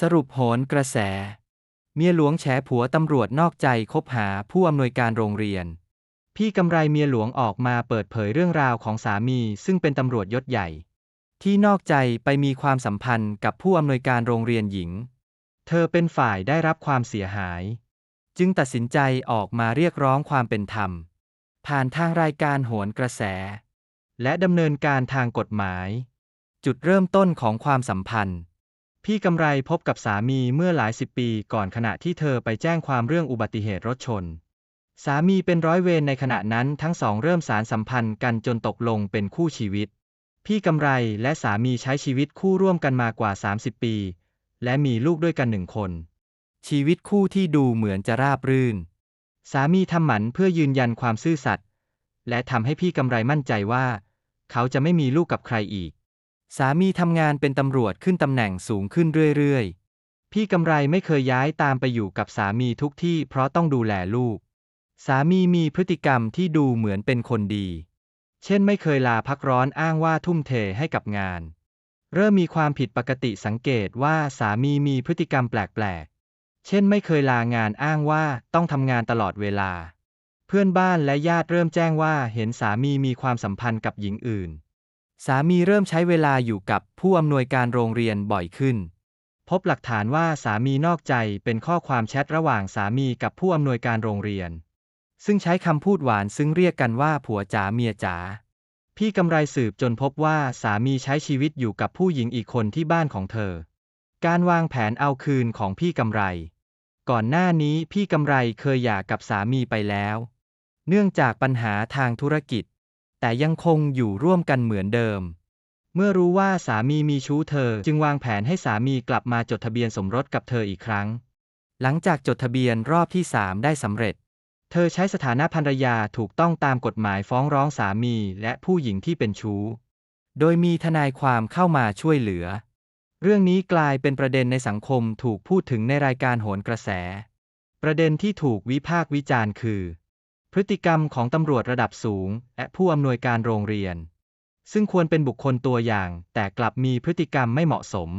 สรุปโหนกระแส เมียหลวงแฉผัวตำรวจนอกใจคบหาผู้อำนวยการโรงเรียน พี่กำไรเมียหลวงออกมาเปิดเผยเรื่องราวของสามีซึ่งเป็นตำรวจยศใหญ่ ที่นอกใจไปมีความสัมพันธ์กับผู้อำนวยการโรงเรียนหญิง เธอเป็นฝ่ายได้รับความเสียหาย จึงตัดสินใจออกมาเรียกร้องความเป็นธรรม ผ่านทางรายการโหนกระแส และดำเนินการทางกฎหมาย จุดเริ่มต้นของความสัมพันธ์ พี่กำไรพบกับสามีเมื่อหลายสิบปีก่อนขณะที่เธอไปแจ้งความเรื่องอุบัติเหตุรถชน สามีเป็นร้อยเวรในขณะนั้นทั้งสองเริ่มสารสัมพันธ์กันจนตกลงเป็นคู่ชีวิต พี่กำไรและสามีใช้ชีวิตคู่ร่วมกันมากว่า 30 ปี และมีลูกด้วยกันหนึ่งคน ชีวิตคู่ที่ดูเหมือนจะราบรื่น สามีทำหมันเพื่อยืนยันความซื่อสัตย์และทำให้พี่กำไรมั่นใจว่า เขาจะไม่มีลูกกับใครอีก สามีทำงานเป็นตำรวจขึ้นตำแหน่งสูงขึ้นเรื่อยๆ พี่กำไรไม่เคยย้ายตามไปอยู่กับสามีทุกที่เพราะต้องดูแลลูก สามีมีพฤติกรรมที่ดูเหมือนเป็นคนดี เช่นไม่เคยลาพักร้อนอ้างว่าทุ่มเทให้กับงาน เริ่มมีความผิดปกติสังเกตว่าสามีมีพฤติกรรมแปลกๆ เช่นไม่เคยลางานอ้างว่าต้องทำงานตลอดเวลา เพื่อนบ้านและญาติเริ่มแจ้งว่าเห็นสามีมีความสัมพันธ์กับหญิงอื่น สามีเริ่มใช้เวลาอยู่กับผู้อำนวยการโรงเรียนบ่อยขึ้น พบหลักฐานว่าสามีนอกใจเป็นข้อความแชทระหว่างสามีกับผู้อำนวยการโรงเรียน ซึ่งใช้คำพูดหวานซึ่งเรียกกันว่าผัวจ๋าเมียจ๋าพี่กำไรสืบจนพบว่าสามีใช้ชีวิตอยู่กับผู้หญิงอีกคนที่บ้านของเธอ การวางแผนเอาคืนของพี่กำไร ก่อนหน้านี้พี่กำไรเคยหย่ากับสามีไปแล้ว เนื่องจากปัญหาทางธุรกิจ แต่ยังคงอยู่ร่วมกันเหมือนเดิม เมื่อรู้ว่าสามีมีชู้เธอจึงวางแผนให้สามีกลับมาจดทะเบียนสมรสกับเธออีกครั้ง หลังจากจดทะเบียนรอบที่สามได้สำเร็จ เธอใช้สถานะภรรยาถูกต้องตามกฎหมายฟ้องร้องสามีและผู้หญิงที่เป็นชู้ โดยมีทนายความเข้ามาช่วยเหลือ เรื่องนี้กลายเป็นประเด็นในสังคมถูกพูดถึงในรายการโหนกระแส ประเด็นที่ถูกวิพากษ์วิจารณ์คือ พฤติกรรมของตำรวจระดับสูง และผู้อำนวยการโรงเรียน ซึ่งควรเป็นบุคคลตัวอย่าง แต่กลับมีพฤติกรรมไม่เหมาะสม